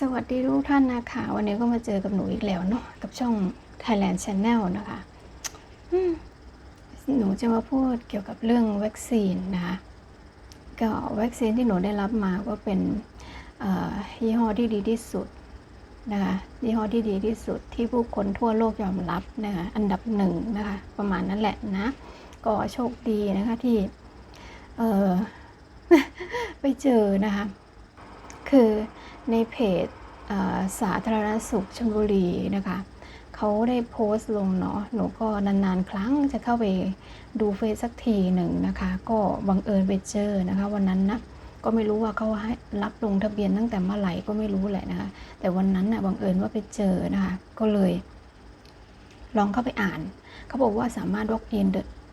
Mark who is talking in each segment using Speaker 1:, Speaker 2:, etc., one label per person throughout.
Speaker 1: สวัสดีทุกท่านนะคะ วันนี้ก็มาเจอกับหนูอีกแล้วเนาะกับช่อง Thailand Channel นะคะหนูจะมาพูดเกี่ยวกับเรื่องวัคซีนนะคะก็วัคซีนที่หนูได้รับมาก็เป็นยี่ห้อที่ดีที่สุดนะคะยี่ห้อที่ดีที่สุดที่ผู้คนทั่วโลกยอมรับนะคะอันดับหนึ่งนะคะประมาณนั้นแหละนะ ก็โชคดีนะคะที่ไปเจอนะคะ คือ ในเพจสาธารณสุขชลบุรีนะคะเขาได้โพสต์ลงเนาะหนูก็นานๆ ครั้งจะเข้าไปดูเฟซสักทีหนึ่งนะคะ ก็บังเอิญไปเจอนะคะวันนั้นนะก็ไม่รู้ว่าเขาให้รับลงทะเบียนตั้งแต่เมื่อไหร่ก็ไม่รู้แหละนะคะ แต่วันนั้นนะ่ะบังเอิญว่าไปเจอนะคะ ก็เลย ลองเข้าไปอ่าน เขาบอกว่าสามารถ walk in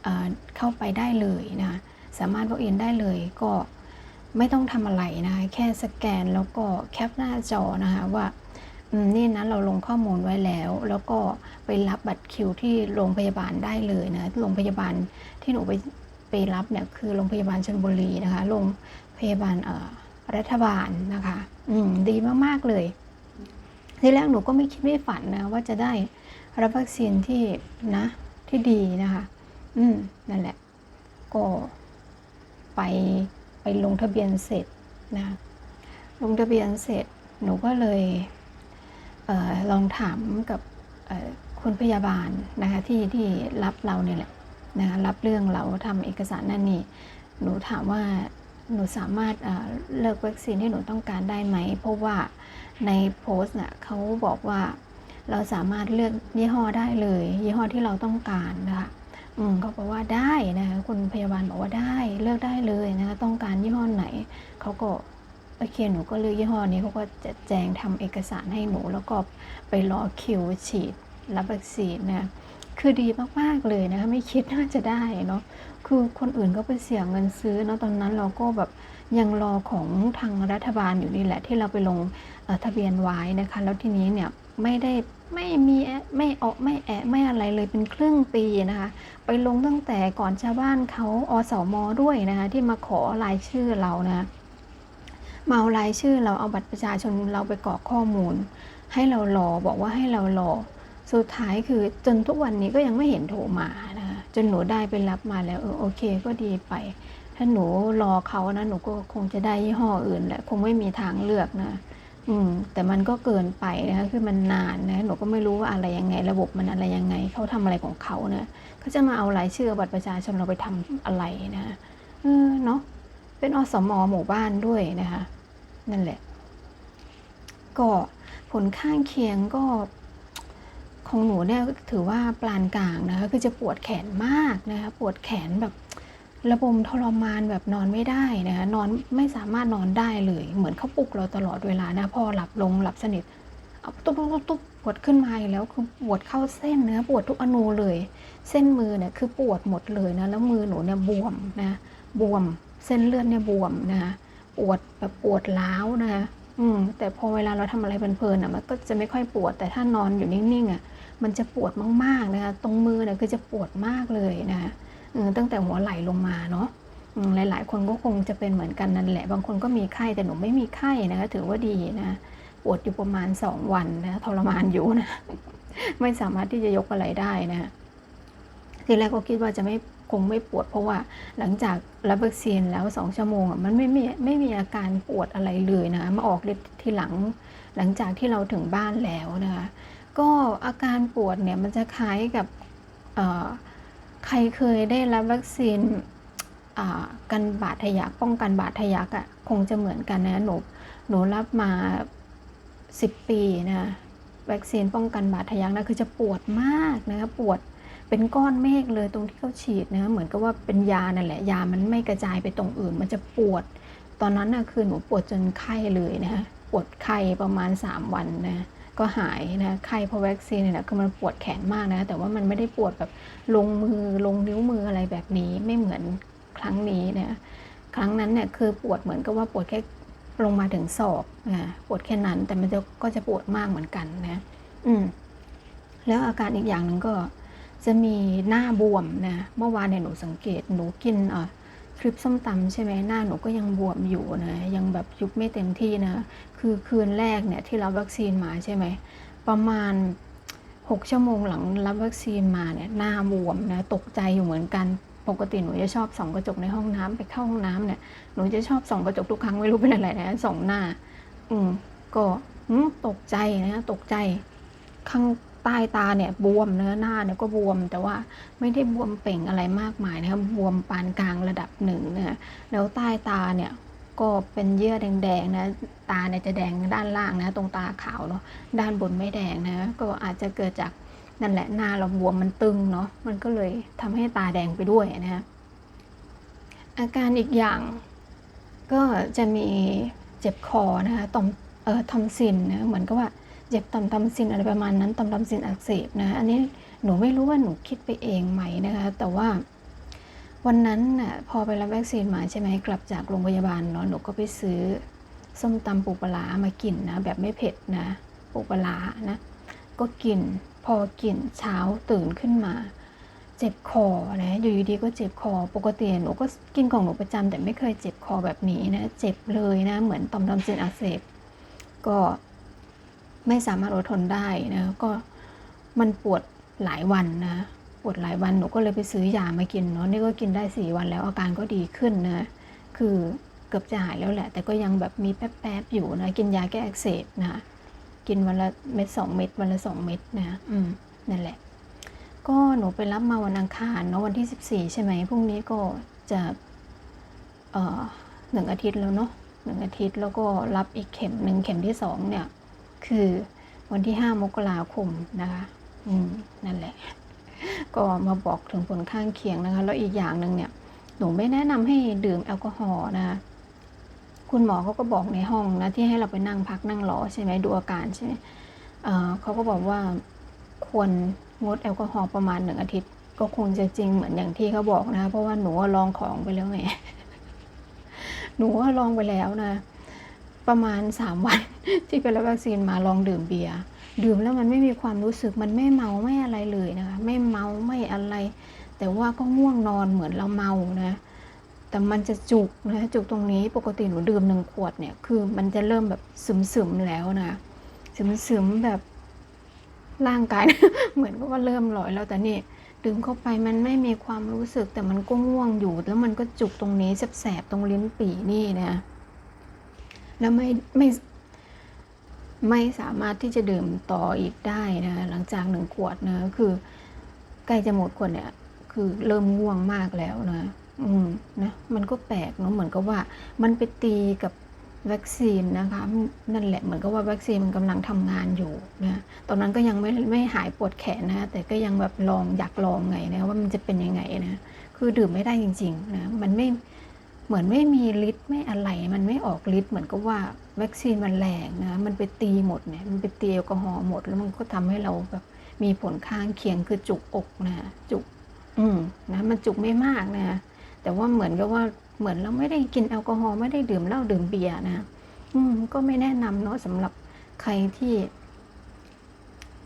Speaker 1: เอ่อเข้าไปได้เลยนะคะสามารถ walk in ได้เลยก็ ไม่ต้องทำอะไรนะคะแค่สแกนแล้วก็แคปหน้าจอนะคะว่าอืมนี่นะเราลงข้อมูลไว้แล้ว แล้วก็ไปรับบัตรคิวที่โรงพยาบาลได้เลยนะโรงพยาบาลที่หนูไปไปรับเนี่ยคือโรงพยาบาลชลบุรีนะคะโรงพยาบาลรัฐบาลนะคะ อืมดีมาก ๆ เลยทีแรกหนูก็ไม่คิดไม่ฝันนะว่าจะได้รับวัคซีนที่นะที่ดีนะคะ อืมนั่นแหละ ก็ไป ลงทะเบียนเสร็จนะลงทะเบียนเสร็จหนูก็เลยเออลองถามกับคุณพยาบาลนะคะที่ที่รับเราเนี่ยแหละนะคะรับเรื่องเราทำเอกสารนั่นนี่หนูถามว่าหนูสามารถเเลือกวัคซีนที่หนูต้องการได้ไหม เพราะว่าในโพสต์น่ะเขาบอกว่าเราสามารถเลือกยี่ห้อได้เลย ยี่ห้อที่เราต้องการนะคะ อืมเขาบอกว่าได้นะคะคุณพยาบาลบอกว่าได้เลือกได้เลยนะคะต้องการยี่ห้อไหนเขาก็โอเคหนูก็เลือกยี่ห้อนี้เขาก็จะแจงทำเอกสารให้หนู แล้วก็ไปรอคิวฉีดรับวัคซีนนะคือดีมากๆเลยนะคะไม่คิดว่าจะได้เนาะคือคนอื่นก็ไปเสียเงินซื้อเนาะตอนนั้นเราก็แบบยังรอของทางรัฐบาลอยู่นี่แหละ ที่เราไปลงทะเบียนไว้นะคะ แล้วทีนี้เนี่ยไม่ได้ ไม่มีแอไม่ออกไม่แอะไม่อะไรเลยเป็นครึ่งปีนะคะ ไปลงตั้งแต่ก่อนชาวบ้านเขาอสมด้วยนะคะ ที่มาขอรายชื่อเรานะมาเอารายชื่อเราเอาบัตรประชาชนเราไปกรอกข้อมูล ให้เรารอบอกว่าให้เรารอสุดท้ายคือจนทุกวันนี้ก็ยังไม่เห็นโทรมานะคะจนหนูได้ไปรับมาแล้วเออโอเคก็ดีไป ถ้าหนูรอเขานะหนูก็คงจะได้ยี่ห้ออื่นแหละคงไม่มีทางเลือกนะ อืมแต่มันก็เกินไปนะคะคือมันนานนะหนูก็ไม่รู้ว่าอะไรยังไง ระบบมันอะไรยังไงเขาทำอะไรของเขาเนะเขาจะมาเอารายชื่อบัตรประชาชนเราไปทำอะไรนะเออเนาะเป็นอสมอหมู่บ้านด้วยนะคะ นั่นแหละ ก็ผลข้างเคียงก็ของหนูเนี่ยถือว่าปานกลางนะคะคือจะปวดแขนมากนะคะปวดแขนแบบ ระบมทรมานแบบนอนไม่ได้นะคะนอนไม่สามารถนอนได้เลย เหมือนเขาปลุกเราตลอดเวลานะพอหลับลงหลับสนิทเอาตุ๊บตุ๊บตุ๊บปวดขึ้นมาอีกแล้วคือปวดเข้าเส้นเนื้อปวดทุกอนูเลย เส้นมือเนี่ยคือปวดหมดเลยนะแล้วมือหนูเนี่ยบวมนะบวมเส้นเลือดเนี่ยบวมนะคะปวดแบบปวดร้าวนะคะอืมแต่พอเวลาเราทำอะไรเพลินๆอะมันก็จะไม่ค่อยปวดแต่ถ้านอนอยู่นิ่งๆอะมันจะปวดมากๆนะคะตรงมือเนี่ยคือจะปวดมากเลยนะคะ ตั้งแต่หัวไหล่ลงมาเนาะหลาย ๆ คนก็คงจะเป็นเหมือนกันนั่นแหละ บางคนก็มีไข้แต่หนูไม่มีไข้นะคะถือว่าดีนะปวดอยู่ประมาณสองวันนะทรมานอยู่นะไม่สามารถที่จะยกอะไรได้นะทีแรกก็คิดว่าจะไม่คงไม่ปวดเพราะว่าหลังจากรับวัคซีนแล้วสองชั่วโมงมันไม่ไมีไม่มีอาการปวดอะไรเลยนะมาออกฤทธิ์ทีหลังหลังจากที่เราถึงบ้านแล้วนะคะก็อาการปวดเนี่ยมันจะคล้ายกับเอ่อ ใครเคยได้รับวัคซีนกันบาดทะยักป้องกันบาดทะยักอะ่ะคงจะเหมือนกันนะหนูหนูรับมา10ปีนะวัคซีนป้องกันบาดทะยักนะคือจะปวดมากนะคะปวดเป็นก้อนเมฆเลยตรงที่เขาฉีดนะเหมือนกับว่าเป็นยานั่นแหละยามันไม่กระจายไปตรงอื่น มันจะปวด ตอนนั้นนะคือหนูปวดจนไข้เลยนะคะปวดไข้ประมาณ 3 วันนะ ก็หายนะไข้พราะวัคซีนเนี่ยนะคือมันปวดแขนมากนะ แต่ว่ามันไม่ได้ปวดแบบลงมือลงนิ้วมืออะไรแบบนี้ไม่เหมือนครั้งนี้นะครั้งนั้นเนี่ยคือปวดเหมือนกับว่าปวดแค่ลงมาถึงศอกอ่าปวดแค่นั้นแต่มันจะก็จะปวดมากเหมือนกันนะอืมแล้วอาการอีกอย่างหนึ่งก็จะมีหน้าบวมนะเมื่อวานเนี่ยหนูสังเกตหนูกินอะ คลิปส้มตำใช่ไหมหน้าหนูก็ยังบวมอยู่นะยังแบบยุบไม่เต็มที่นะคือคืนแรกเนี่ยที่รับวัคซีนมาใช่ไหมประมาณ 6 ชั่วโมงหลังรับวัคซีนมาเนี่ยหน้าบวมนะตกใจอยู่เหมือนกันปกติหนูจะชอบส่องกระจกในห้องน้ำไปเข้าห้องน้ำเนี่ยหนูจะชอบส่องกระจกทุกครั้งไม่รู้เป็นอะไรนะส่องหน้า อืมก็ตกใจนะตกใจข้าง ต้ตาเนี่ยบวมเนื้อหน้าเนี่ยก็บวม แต่ว่าไม่ได้บวมเป่งอะไรมากมายนะครับบวมปานกลางระดับหนึ่งนะแล้วใต้ตาเนี่ยก็เป็นเยื่อแดงๆนะตาเนี่ยจะแดงด้านล่างนะตรงตาขาวเนาะด้านบนไม่แดงนะก็อาจจะเกิดจากนั่นแหละหน้าเราบวมมันตึงเนาะมันก็เลยทำให้ตาแดงไปด้วยนะฮะอาการอีกอย่างก็จะมีเจ็บคอนะคะต่อมเอ่อทอมซินนะเหมือนกับว่า เจ็บต่อมทอมซินอะไรประมาณนั้นต่อมทอมซินอักเสบนะอันนี้หนูไม่รู้ว่าหนูคิดไปเองไหมนะคะ แต่ว่าวันนั้นน่ะพอไปรับวัคซีนมาใช่ไหมกลับจากโรงพยาบาลเนาะหนูก็ไปซื้อส้มตำปูปลามากินนะแบบไม่เผ็ดนะปูปลานะก็กินพอกินเช้าตื่นขึ้นมา เจ็บคอนะอยู่ดีๆก็เจ็บคอปกติหนูก็กินของหนูประจำแต่ไม่เคยเจ็บคอแบบนี้นะเจ็บเลยนะเหมือนต่อมทอมซินอักเสบก็ ไม่สามารถอดทนได้นะก็มันปวดหลายวันนะปวดหลายวันหนูก็เลยไปซื้อยามากินเนาะนี่ก็กินได้สี่วันแล้วอาการก็ดีขึ้นนะคือเกือบจะหายแล้วแหละ แต่ก็ยังแบบมีแป๊บๆอยู่นะกินยาแก้อักเสบนะกินวันละเม็ดสองเม็ดวันละสองเม็ดนะอืมนั่นแหละ ก็หนูไปรับมาวันอังคารเนาะวันที่สิบสี่ใช่ไหมพรุ่งนี้ก็จะเอ่อหนึ่งอาทิตย์แล้วเนาะหนึ่งอาทิตย์แล้วก็รับอีกเข็มหนึ่งเข็มที่สองเนี่ย คือวันที่ 5 มกราคมนะคะอืมนั่นแหละ ก็มาบอกถึงผลข้างเคียงนะคะ แล้วอีกอย่างหนึ่งเนี่ยหนูไม่แนะนำให้ดื่มแอลกอฮอล์นะคะคุณหมอเขาก็บอกในห้องนะที่ให้เราไปนั่งพักนั่งรอใช่ไหมดูอาการใช่ไหมเเขาก็บอกว่าควรงดแอลกอฮอล์ประมาณหนึ่งอาทิตย์ ก็คงจะจริงเหมือนอย่างที่เขาบอกนะคะเพราะว่าหนูลองของไปแล้วไงหนูลองไปแล้วนะ ประมาณสามวัน ที่ไปรับวัคซีนมาลองดื่มเบียร์ดื่มแล้วมันไม่มีความรู้สึกมันไม่เมาไม่อะไรเลยนะคะ ไม่เมาไม่อะไร แต่ว่าก็ง่วงนอนเหมือนเราเมานะแต่มันจะจุกนะจุกตรงนี้ปกติหนูดื่มหนึ่งขวดเนี่ยคือมันจะเริ่มแบบซึมๆแล้วนะซึมๆแบบร่างกาย เหมือนกับว่าเริ่มหลอยแล้วแต่นี่ดื่มเข้าไปมันไม่มีความรู้สึกแต่มันก็ง่วงอยู่ แล้วมันก็จุกตรงนี้แสบๆตรงลิ้นปี่นี่นะแล้วไม่ไม่ ไม่สามารถที่จะดื่มต่ออีกได้นะหลังจากหนึ่งขวดนะคือใกล้จะหมดขวดเนี่ย คือเริ่มง่วงมากแล้วนะ อืมนะมันก็แปลกเนาะเหมือนกับว่า มันไปตีกับวัคซีนนะคะนั่นแหละเหมือนกับว่าวัคซีนมันกำลังทำงานอยู่นะตอนนั้นก็ยังไม่ไม่หายปวดแขนนะแต่ก็ยังแบบลองอยากลองไงนะว่ามันจะเป็นยังไงนะคือดื่มไม่ได้จริงๆนะมันไม่ เหมือนไม่มีฤทธิ์ไม่อะไร มันไม่ออกฤทธิ์เหมือนกับว่าวัคซีนมันแรงนะมันไปตีหมดเนี่ยมันไปตีแอลกอฮอล์หมด แล้วมันก็ทำให้เราแบบมีผลข้างเคียงคือจุกอกนะจุก อืมนะมันจุกไม่มากนะแต่ว่าเหมือนกับว่าเหมือนเราไม่ได้กินแอลกอฮอล์ไม่ได้ดื่มเหล้าดื่มเบียร์นะอืมก็ไม่แนะนำเนาะสำหรับใครที่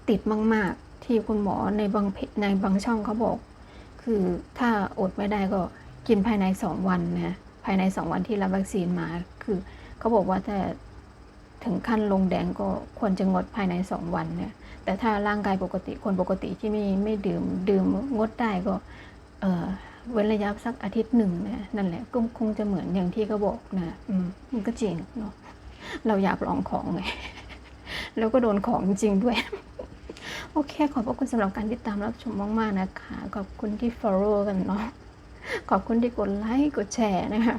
Speaker 1: ติดมาก ๆ ที่คุณหมอในบางในบางช่องเขาบอก คือถ้าอดไม่ได้ก็กินภายในสองวันนะ ภายในสองวันที่รับวัคซีนมาคือเขาบอกว่าถ้าถึงขั้นลงแดงก็ควรจะงดภายในสองวันเนี่ยแต่ถ้าร่างกายปกติคนปกติที่ไม่ไม่ดื่มดื่มงดได้ก็เออเว้นระยะสักอาทิตย์หนึ่งนะนั่นแหละก็คงจะเหมือนอย่างที่เขาบอกนะอืมมันก็จริงเนาะเราอยากลองของไงแล้วก็โดนของจริงด้วย โอเค ขอบพระคุณสำหรับการติดตามรับชมมาก ๆ นะคะ ขอบคุณที่ follow กันเนาะ ขอบคุณที่กดไลค์กดแชร์นะคะ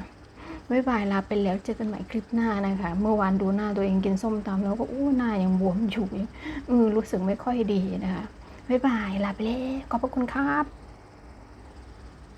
Speaker 1: บ๊ายบายลาไปแล้วเจอกันใหม่คลิปหน้านะคะ เมื่อวานดูหน้าตัวเองกินส้มตำแล้วก็อู้หน้ายังบวมอยู่เออรู้สึกไม่ค่อยดีนะคะบ๊ายบายลาไปแล้วขอบพระคุณครับ